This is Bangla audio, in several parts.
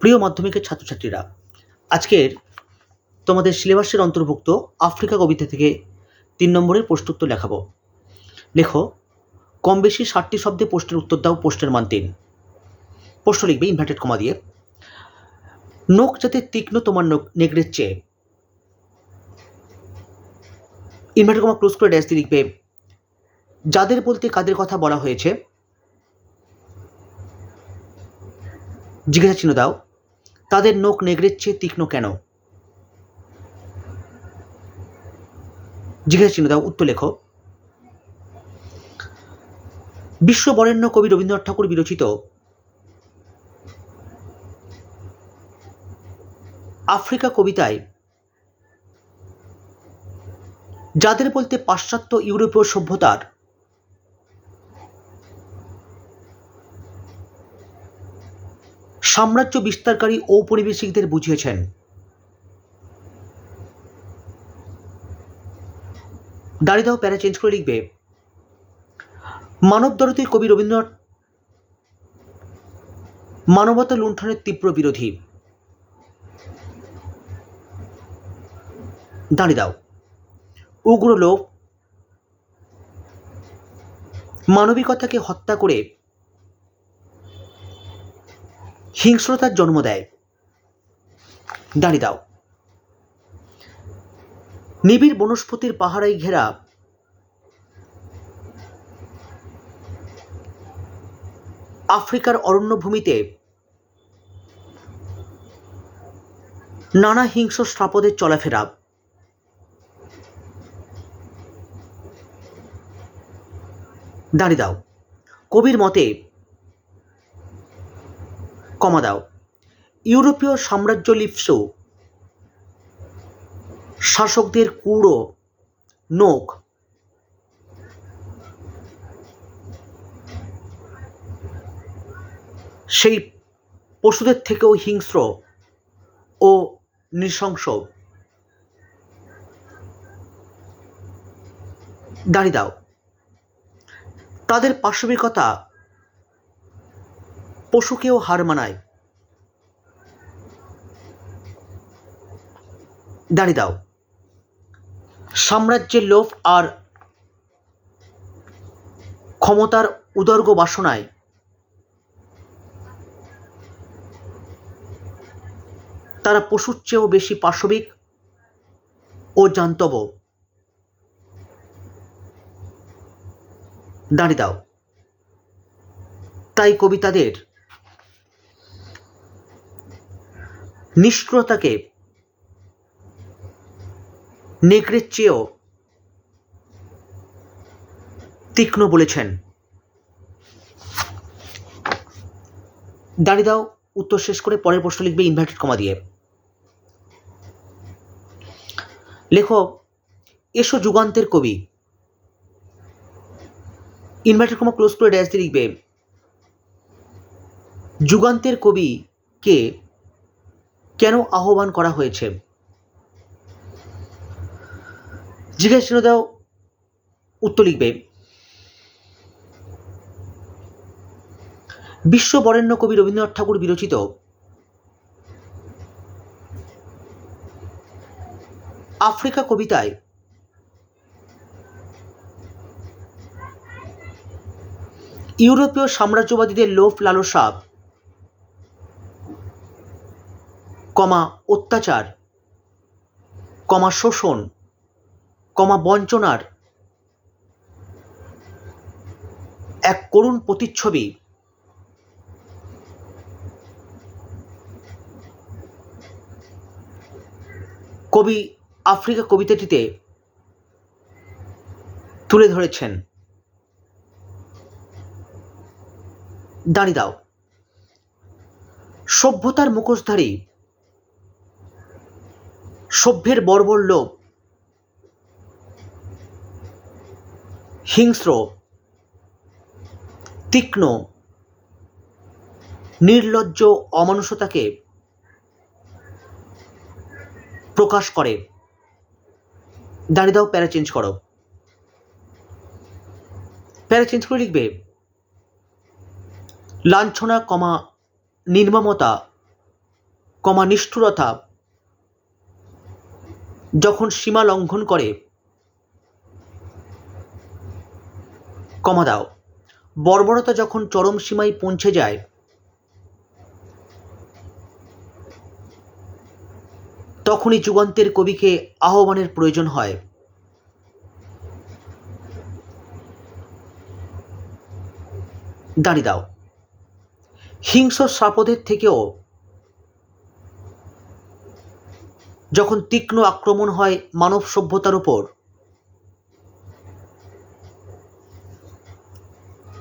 প্রিয় মাধ্যমিকের ছাত্রছাত্রীরা, আজকের তোমাদের সিলেবাসের অন্তর্ভুক্ত আফ্রিকা কবিতা থেকে তিন নম্বরের প্রশ্নোত্তর লেখাবো লেখো কম বেশি ষাটটি শব্দে প্রশ্নের উত্তর দাও, প্রশ্নের মান তিন। প্রশ্ন লিখবে ইনভার্টেড কমা দিয়ে। নোক যাতে তীক্ষ্ণ তোমার নোক নেগড়ের চেয়ে। ইনভার্টেড কমা ক্লোজ করে ড্যাশ দিয়ে লিখবে, যাদের বলতে কাদের কথা বলা হয়েছে জিজ্ঞাসা চিহ্ন দাও। তাদের নোক নেগড়ের চেয়ে তীক্ষ্ণ কেন? জিজ্ঞাসা চিহ্ন দাও, উত্তর লেখো। বিশ্ব বরেণ্য কবি রবীন্দ্রনাথ ঠাকুর বিরচিত আফ্রিকা কবিতায় যাদের বলতে পাশ্চাত্য ইউরোপীয় সভ্যতার সাম্রাজ্য বিস্তারকারী ঔপনিবেশিকদের বুঝিয়েছেন। দাঁড়িয়ে প্যারা চেঞ্জ করে লিখবে, মানব দরদী কবি রবীন্দ্রনাথ মানবতা লুণ্ঠনের তীব্র বিরোধী। দাঁড়িয়ে দাও উগ্র লোক মানবিকতাকে হত্যা করে হিংস্রতার জন্ম দেয়। দাঁড়িয়ে দাও। নিবিড় বনস্পতির পাহাড়াই ঘেরা আফ্রিকার অরণ্যভূমিতে নানা হিংস্র শ্রাপদের চলাফেরা। দাঁড়িয়ে দাও। কবির মতে কমা দাও। ইউরোপীয় সাম্রাজ্য লিপসু। শাসকদের কুড়ো নোক সেই পশুদের থেকেও হিংস্র ও নৃশংস। দাঁড়িয়ে দাও। তাদের পাশবিকতা পশুকেও হার মানায়। দাঁড়িয়ে দাও। সাম্রাজ্যের লোভ আর ক্ষমতার উদর্গ বাসনায় তারা পশুর চেয়েও বেশি পাশবিক ও জান্তব দাঁড়িয়ে দাও। তাই কবিতাদের নিষ্ঠুরতাকে নেকড়ের চেয়েও তীক্ষ্ণ বলেছেন। দাঁড়িয়ে দাও, উত্তর শেষ করে পরের প্রশ্ন লিখবে ইনভার্টেড কমা দিয়ে। লেখক এসো যুগান্তের কবি। ইনভার্টেড কমা ক্লোজ করে ড্যাশ দিয়ে লিখবে, যুগান্তের কবি কে কেন আহ্বান করা হয়েছে? জিজ্ঞাসা দাও, উত্তর লিখবে। বিশ্ব বরেণ্য কবি রবীন্দ্রনাথ ঠাকুর বিরচিত। আফ্রিকা কবিতায় ইউরোপীয় সাম্রাজ্যবাদীদের লোভ লালসা কমা অত্যাচার, কমা শোষণ, কমা বঞ্চনার এক করুণ প্রতিচ্ছবি। কবি আফ্রিকা কবিতাটিতে তুলে ধরেছেন। দাঁড়িয়ে দাও। সভ্যতার মুখোশধারী সভ্যের বর্বর লোভ। হিংস্র, তীক্ষ্ণ, নির্লজ্জ অমানুষতাকে প্রকাশ করে। দাঁড়িয়ে দাও, প্যারা চেঞ্জ করো। প্যারা চেঞ্জ করে লিখবে, লাঞ্ছনা কমা নির্মমতা কমা নিষ্ঠুরতা যখন সীমা লঙ্ঘন করে, কমা দাও। বর্বরতা যখন চরম সীমায় পৌঁছে যায়, তখনই যুগান্তের কবিকে আহ্বানের প্রয়োজন হয়। দাঁড়িয়ে দাও। হিংস্র শ্রাপদের থেকেও যখন তীক্ষ্ণ আক্রমণ হয় মানব সভ্যতার উপর,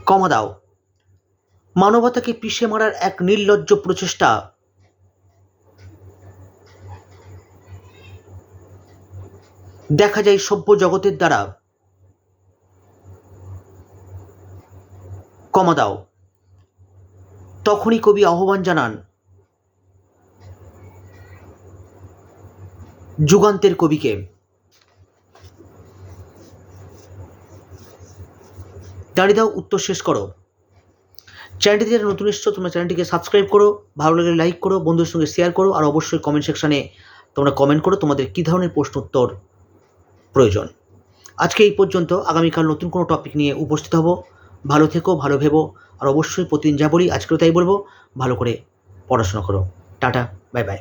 কমা দাও। মানবতাকে পিষে মারার এক নির্লজ্জ প্রচেষ্টা দেখা যায় সভ্য জগতের দ্বারা। কমা দাও। তখনই কবি আহ্বান জানান যুগান্তের কবিকে। দাঁড়িয়ে দাও, উত্তর শেষ করো। চ্যানেলটি যারা নতুন এসছো, তোমরা চ্যানেলটিকে সাবস্ক্রাইব করো, ভালো লাগলে লাইক করো, বন্ধুদের সঙ্গে শেয়ার করো, আর অবশ্যই কমেন্ট সেকশানে তোমরা কমেন্ট করো, তোমাদের কী ধরনের প্রশ্ন উত্তর প্রয়োজন। আজকে এই পর্যন্ত, আগামীকাল নতুন কোনো টপিক নিয়ে উপস্থিত হব। ভালো থেকো, ভালো ভেবো, আর অবশ্যই প্রতিদিন যা বলি, আজকেও তাই বলব। ভালো করে পড়াশোনা করো। Tata bye bye